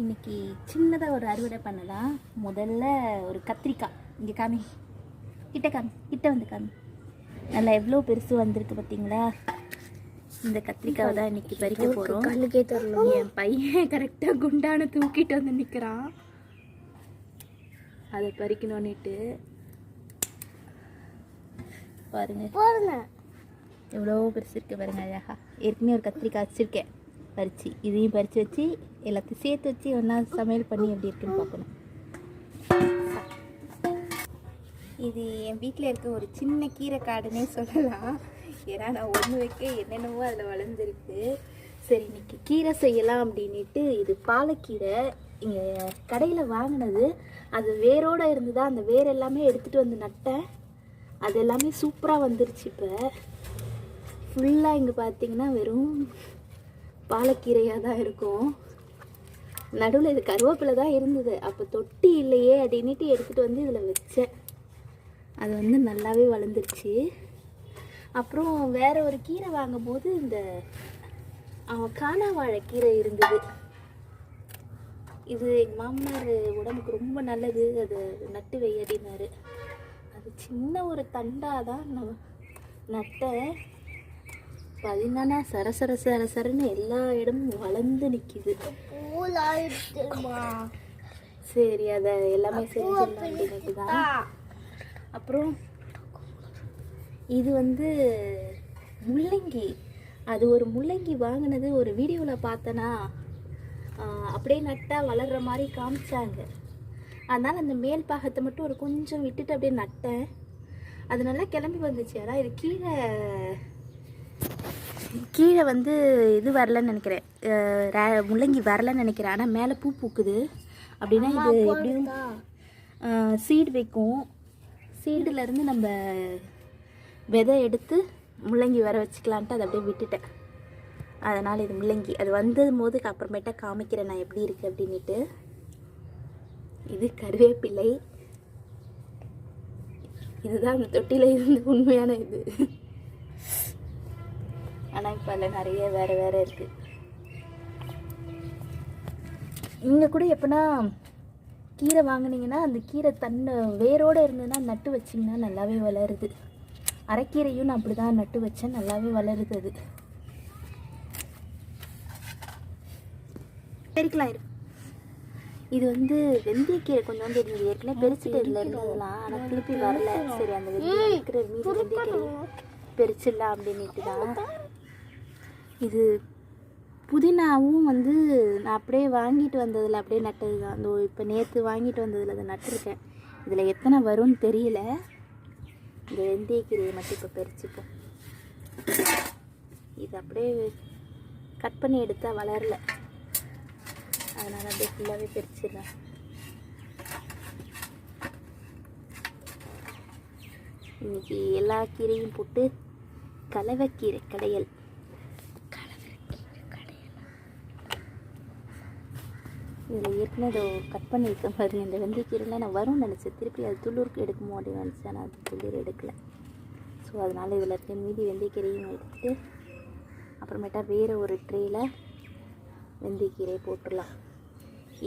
இன்னைக்கு சின்னதாக ஒரு அறுவடை பண்ணலாம் முதல்ல ஒரு கத்திரிக்காய். இங்கே காமி. கிட்ட காமி. கிட்ட வந்து காமி. நல்லா எவ்வளோ பெருசு வந்திருக்கு பார்த்தீங்களா இந்த கத்திரிக்காவை தான் இன்னைக்கு பறிக்க போகிறோம் கண்ணுக்கே தெரியல என் பையன் கரெக்டாக குண்டான தூக்கிட்டு வந்து நிற்கிறான் அதை பறிக்கணும்னுட்டு. பாருங்க. பாருங்க எவ்வளோ பெருசு இருக்கு பாருங்க அழகா ஏற்கனவே ஒரு கத்திரிக்காய் வச்சுருக்கேன். பறித்து இதையும் பறித்து வச்சு எல்லாத்தையும் சேர்த்து வச்சு ஒன்றா சமையல் பண்ணி எப்படி இருக்குன்னு பார்க்கணும். இது என் வீட்டில் இருக்க ஒரு சின்ன கீரை காடுன்னே சொல்லலாம். ஏன்னா நான் ஒன்று வைக்க என்னென்னவோ அதில் வளர்ந்துருக்கு. சரி இன்னைக்கு கீரை செய்யலாம் அப்படின்ட்டு இது பாலக்கீரை இங்கே கடையில் வாங்கினது. அது வேரோடு இருந்ததா அந்த வேர் எல்லாமே எடுத்துகிட்டு வந்து நட்டேன். அது எல்லாமே சூப்பராக வந்துருச்சு இப்போ. ஃபுல்லாக இங்கே பார்த்தீங்கன்னா வெறும் பாலக்கீரையாக தான் இருக்கும். நடுவில் இது கருவேப்பிலை தான் இருந்தது. அப்போ தொட்டி இல்லையே அப்படின்ட்டு எடுத்துகிட்டு வந்து இதில் வச்சேன். அது வந்து நல்லாவே வளர்ந்துருச்சு. அப்புறம் வேற ஒரு கீரை வாங்கும்போது இந்த அவன் காணாவாழை கீரை இருந்தது. இது எங்கள் மாமனார் உடம்புக்கு ரொம்ப நல்லது. அது நட்டு வை அப்படின்னாரு. அது சின்ன ஒரு தண்டாக தான் நான் நட்டேன். பதினானா சர சர சர சரன்னு எல்லா இடமும் வளர்ந்து நிற்கிது சரி அதை எல்லாமே செஞ்சிடலாம் அப்படின்ட்டு தான் அப்புறம் இது வந்து முள்ளங்கி. அது ஒரு முள்ளங்கி வாங்கினது ஒரு வீடியோவில் பார்த்தேனா அப்படியே நட்டால் வளர்கிற மாதிரி காமிச்சாங்க. அதனால் அந்த மேல் பாகத்தை மட்டும் ஒரு கொஞ்சம் விட்டுட்டு அப்படியே நட்டேன். அது நல்லா கிளம்பி வந்துச்சு. ஆனால் இது கீழே கீழே வந்து இது வரலன்னு நினைக்கிறேன். முள்ளங்கி வரலன்னு நினைக்கிறேன். ஆனால் மேலே பூ பூக்குது. அப்படின்னா இது எப்படியும் சீடு வைக்கும். சீடுலேருந்து நம்ம விதை எடுத்து முள்ளங்கி வர வச்சுக்கலான்ட்டு அதை அப்படியே விட்டுட்டேன். அதனால் இது முள்ளங்கி. அது வந்தது போது அப்புறமேட்டா காமிக்கிறேன் நான் எப்படி இருக்குது அப்படின்ட்டு இது கருவேப்பிலை. இதுதான் அந்த தொட்டியில் இருந்த உண்மையான இது. ஆனால் இப்போ அதில் நிறைய வேறு வேறு இருக்குது நீங்கள் கூட எப்போனா கீரை வாங்குனீங்கன்னா அந்த கீரை தன்னை வேரோடு இருந்ததுன்னா நட்டு வச்சிங்கன்னா நல்லாவே வளருது. அரைக்கீரையும் நான் அப்படி தான் நட்டு வச்சேன் நல்லாவே வளருது அது. பெருக்கலாம் இது வந்து வெந்தயக்கீரை கொஞ்சம் வந்து இருந்தது ஏற்கனவே பெருச்சுட்டு இதில் இருந்ததுலாம் ஆனால் திருப்பி வரல. சரி அந்த வெந்தயம் இருக்கிற மீதி வெந்தயக்கீரை பெருச்சிடலாம் அப்படின்ட்டு தான் இது புதினாவும் வந்து நான் அப்படியே வாங்கிட்டு வந்ததில் அப்படியே நட்டது தான் அந்த இப்போ நேற்று வாங்கிட்டு வந்ததில் அதை நட்டிருக்கேன். இதில் எத்தனை வரும்னு தெரியல. இந்த வெந்தயக்கீரையை மட்டும் இப்போ பறிச்சுப்போம். இது அப்படியே கட் பண்ணி எடுத்தால் வளரல. அதனால் அப்படியே ஃபுல்லாகவே பறிச்சிடுறேன். இன்றைக்கி எல்லா கீரையும் போட்டு கலவைக்கீரை கடையல். இதில் ஏற்கனவே கட் பண்ணியிருக்கேன் பாருங்கள் இந்த வெந்தயக்கீரைலாம் நான் வரும்னு நினச்சேன். திருப்பி அது துள்ளூருக்கு எடுக்குமோ அப்படின்னு நினச்சேன். நான் அது துள்ளூர் எடுக்கல. ஸோ அதனால் இதில் இருக்க மீதி வெந்தயக்கீரையும் எடுத்துட்டு அப்புறமேட்டா வேறு ஒரு ட்ரேயில் வெந்தயக்கீரையை போட்டுடலாம்.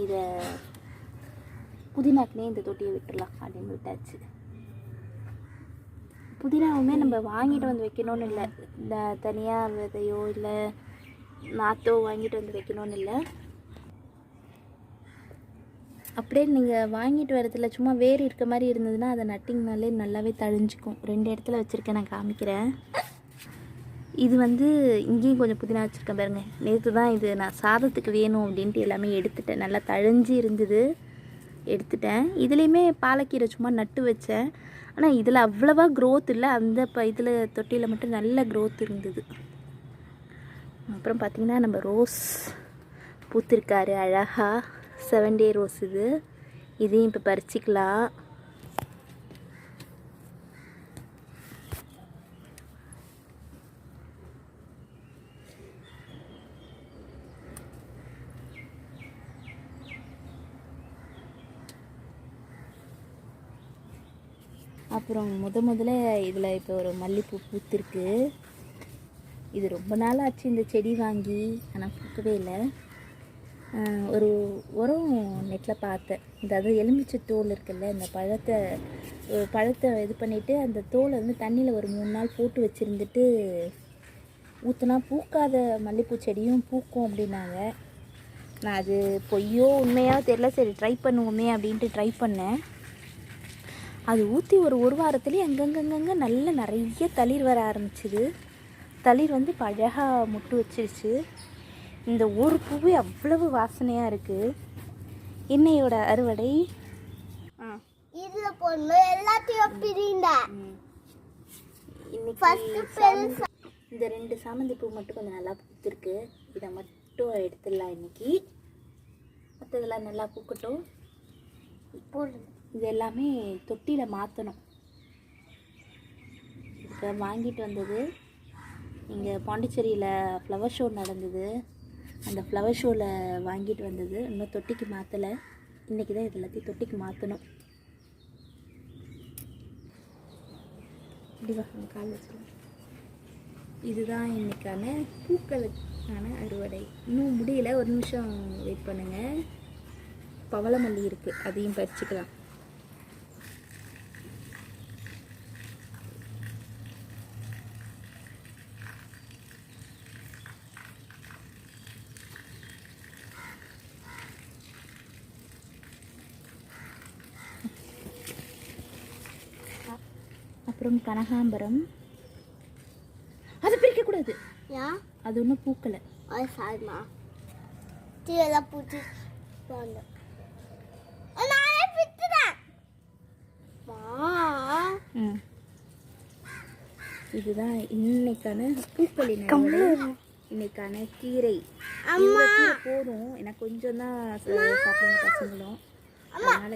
இதை புதினாக்குனே இந்த தொட்டியை விட்டுடலாம் அப்படின்னு விட்டாச்சு. புதினாவுமே நம்ம வாங்கிட்டு வந்து வைக்கணும்னு இல்லை. இந்த தனியாக விதையோ இல்லை நாத்தோ வாங்கிட்டு வந்து வைக்கணும்னு இல்லை. அப்படியே நீங்கள் வாங்கிட்டு வரதுல சும்மா வேர் இருக்க மாதிரி இருந்ததுன்னா அதை நட்டிங்கனாலே நல்லாவே தழிஞ்சிக்கும். ரெண்டு இடத்துல வச்சுருக்கேன் நான் காமிக்கிறேன். இது வந்து இங்கேயும் கொஞ்சம் புதினா வச்சுருக்கேன் பாருங்கள் நேற்று தான் இது நான் சாதத்துக்கு வேணும் அப்படின்ட்டு எல்லாமே எடுத்துட்டேன். நல்லா தழிஞ்சு இருந்தது. எடுத்துட்டேன். இதுலேயுமே பாலக்கீரை சும்மா நட்டு வச்சேன். ஆனால் இதில் அவ்வளோவா க்ரோத் இல்லை. அந்த இப்போ இதில் தொட்டியில் மட்டும் நல்ல க்ரோத் இருந்தது. அப்புறம் பார்த்திங்கன்னா நம்ம ரோஸ் பூத்திருக்காரு அழகாக செவன் டே ரோஸ் இது. இதையும் இப்போ பறிச்சிக்கலாம். அப்புறம் முத முதல்ல இதில் இப்போ ஒரு மல்லிப்பூ பூத்திருக்கு. இது ரொம்ப நாள் ஆச்சு இந்த செடி வாங்கி ஆனால் பூக்கவே இல்லை. ஒரு உரம் நெட்டில் பார்த்தேன். இந்த அது எலுமிச்சை தோல் இருக்குல்ல இந்த பழத்தை பழத்தை இது பண்ணிவிட்டு அந்த தோலை வந்து தண்ணியில் ஒரு மூணு நாள் போட்டு வச்சுருந்துட்டு ஊற்றுனா பூக்காத மல்லிகைப்பூ செடியும் பூக்கும் அப்படின்னாங்க. நான் அது பொய்யோ உண்மையாக தெரில சரி ட்ரை பண்ணுவோமே அப்படின்ட்டு ட்ரை பண்ணேன். அது ஊற்றி ஒரு ஒரு வாரத்துலேயே அங்கங்கங்கங்க நல்ல நிறைய தளிர் வர ஆரம்பிச்சிது. தளிர் வந்து இப்போ அழகாக முட்டு வச்சிருச்சு. இந்த ஒரு பூவே அவ்வளவு வாசனையாக இருக்குது இன்னையோட அறுவடை. ஆ. இதுல பொண்ணு எல்லாத்தையும் பிரிந்த இந்த ரெண்டு சாமந்தி பூ மட்டும் கொஞ்சம் நல்லா பூத்திருக்கு. இதை மட்டும் எடுத்துடலாம் இன்னைக்கு. மற்றதெல்லாம் நல்லா பூக்கட்டும். போடு இது எல்லாமே தொட்டியில் மாற்றணும் இதுக்கு வாங்கிட்டு வந்தது. இங்கே பாண்டிச்சேரியில் ஃப்ளவர் ஷோ நடந்தது. அந்த ஃப்ளவர் ஷோவில் வாங்கிட்டு வந்தது. இன்னும் தொட்டிக்கு மாற்றலை இன்றைக்கி தான் இது எல்லாத்தையும் தொட்டிக்கு மாற்றணும் இப்படி கால் இதுதான் இன்றைக்கான பூக்களுக்கான அறுவடை. இன்னும் முடியல. ஒரு நிமிஷம் வெயிட் பண்ணுங்கள் பவளமல்லி இருக்குது அதையும் பறிச்சுக்கலாம். அப்புறம் கனகாம்பரம். அதை பிரிக்கக்கூடாது. ஏன் அது ஒன்றும் பூக்கலை. அது சாரிமா தீயெல்லாம் பூச்சி. நானே ம். இதுதான் இன்னைக்கான பூக்களின் இன்னைக்கான கீரை. கீரை போதும். எனக்கு கொஞ்சம் தான் சாப்பிடுங்க பசங்களும் அதனால